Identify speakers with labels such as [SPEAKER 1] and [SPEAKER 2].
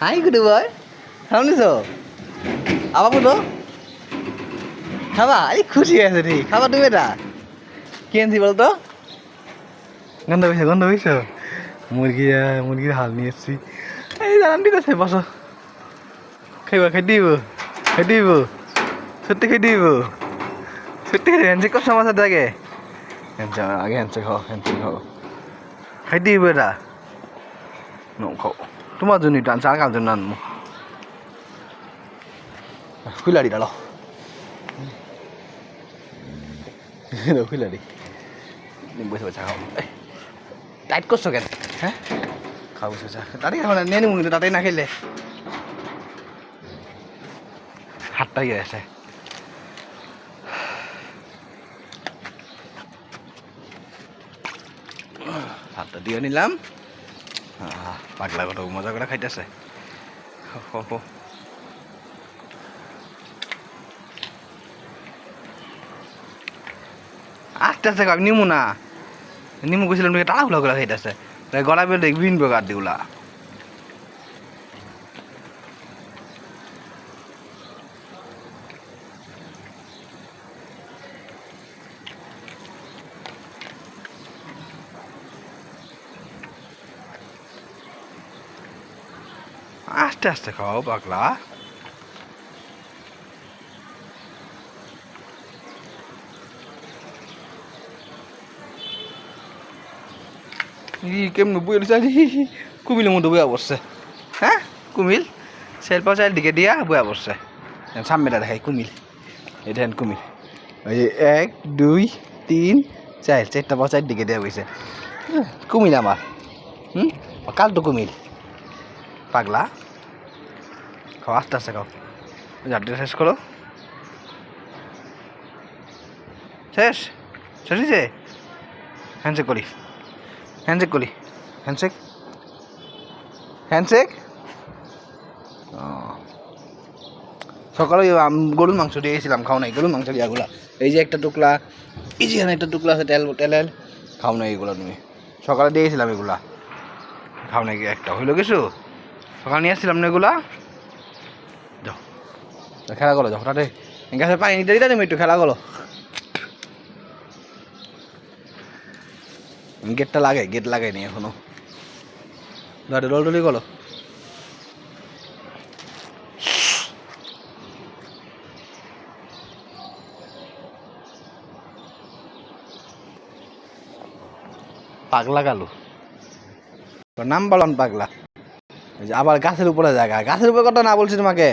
[SPEAKER 1] High গুডু বয় শুনিছ আবার বলো খাবা এই খুশি আছে ঠিক খাবা তুমি এটা কি আনছি বলতো গন্ধ পেয়েছ গন্ধ পেয়েছ মুরগি মুরগির হাল নিয়ে এসছি এই জানান ঠিক আছে বসো খাইবা খাই দিব খাই দিব সত্যি খাই দিব সত্যি খাই হ্যান্ডশেক সাথে আগে হ্যান্ডশেক আগে হ্যান্ডশেক খাও হ্যান্ডশেক খাও খাই দিব এটা নো খাও তোমার জন্য টানছে আর কার জন্য আনব? খুলাড়ি ডালো খুলাড়ি বসে বসে খাও। টাইট করছ কেন? হ্যাঁ? খাও, বসে বসে। তাড়াতাড়ি খাও না নিয়ে নিবো কিন্তু তাড়াতাড়ি না খেলে। হাতটা গিয়ে আছে হাতটা দিয়ে নিলাম। পাগলা কত মজা করে খাইতেছে। আস্তে আস্তে নিমু না। নিমু গেছিলাম তাড়াহুলা করে খাইতেছে গলা বের দেখবি প্রকার দিগুলা আস্তে আস্তে খাও, পাগলা। কেমন বই রয়েছে কুমিলের মধ্যে বইয়া বসছে হ্যাঁ কুমিল? সেল পাশার দিকে দিয়া বইয়া বসছে সামনেটা দেখাই, কুমিল। এটা কুমিল। ওই এক, দুই, তিন চার চারটা পাশার দিকে দেওয়া বইছে। কুমিল আমার। হুম? কাল তো কুমিল। পাগলা? খাও, আস্তে আস্তে খাও। ঝাড়টা শেষ করো। শেষ? শেষ হয়েছে হ্যান্ডশেক করি। হ্যান্ডশেক করি। হ্যান্ডশেক হ্যান্ডশেক সকালে গরুর মাংস দিয়ে গেছিলাম খাও নাই। গরুর মাংস দিয়াগুলা এই যে একটা টুকলা, এই যে এখানে একটা টুকলা আছে, তেল তেলেল খাও নাই এগুলো তুমি। সকালে দিয়ে গেছিলাম এগুলা। খাও নাই একটা। হইল কিছু? সকালে নিয়ে আসছিলাম না এগুলা? যাও। খেলা করো যাও হঠাৎ গাছের পানি নিতে দিতে তুমি একটু খেলা করো। গেটটা লাগে গেট লাগাইনি এখনও। গাড়ি ডলডলি করো। পাগলা তোর নাম বললাম পাগলা। আবার গাছের উপরে জায়গা। গাছের উপরে কথা না বলছি তোমাকে?